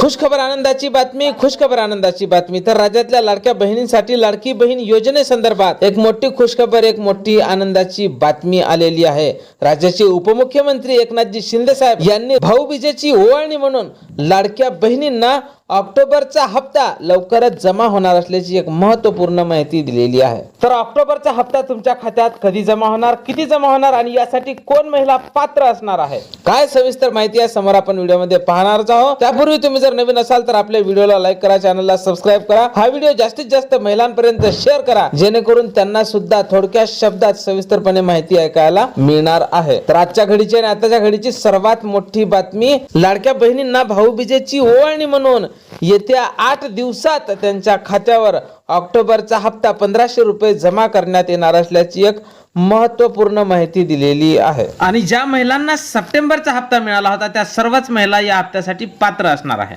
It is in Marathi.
खुशखबर आनंदाची बातमी खुशखबर आनंदाची बातमी. तर राज्यातल्या लाडक्या बहिणींसाठी लाडकी बहीण योजनेसंदर्भात एक मोठी खुशखबर एक मोठी आनंदाची बातमी आलेली आहे. राज्याचे उपमुख्यमंत्री एकनाथजी शिंदे साहेब यांनी भाऊबीजेची ओवाळणी म्हणून लाडक्या बहिणींना ऑक्टोबरचा हप्ता लवकरच जमा होणार असल्याची एक महत्त्वपूर्ण माहिती दिलेली आहे. तर ऑक्टोबरचा हप्ता तुमच्या खात्यात कधी जमा होणार किती जमा होणार आणि यासाठी कोण महिला पात्र असणार आहे? काय सविस्तर माहिती आहे समोर आपण व्हिडिओमध्ये पाहणारच आहोत. त्यापूर्वी तुम्ही जर नवीन असाल तर आपल्या व्हिडिओला लाईक करा चॅनलला सबस्क्राईब करा. हा व्हिडिओ जास्तीत जास्त महिलांपर्यंत शेअर करा जेणेकरून त्यांना सुद्धा थोडक्या शब्दात सविस्तरपणे माहिती ऐकायला मिळणार आहे. तर आजच्या घडीची आणि आताच्या घडीची सर्वात मोठी बातमी लाडक्या बहिणींना भाऊबीजेची ओवाळणी म्हणून येत्या आठ दिवसात त्यांच्या खात्यावर ऑक्टोबरचा हप्ता पंधराशे रुपये जमा करण्यात येणार असल्याची एक महत्त्वपूर्ण माहिती दिलेली आहे. आणि ज्या महिलांना सप्टेंबरचा हप्ता मिळाला होता त्या सर्वच महिला या हप्त्यासाठी पात्र असणार आहे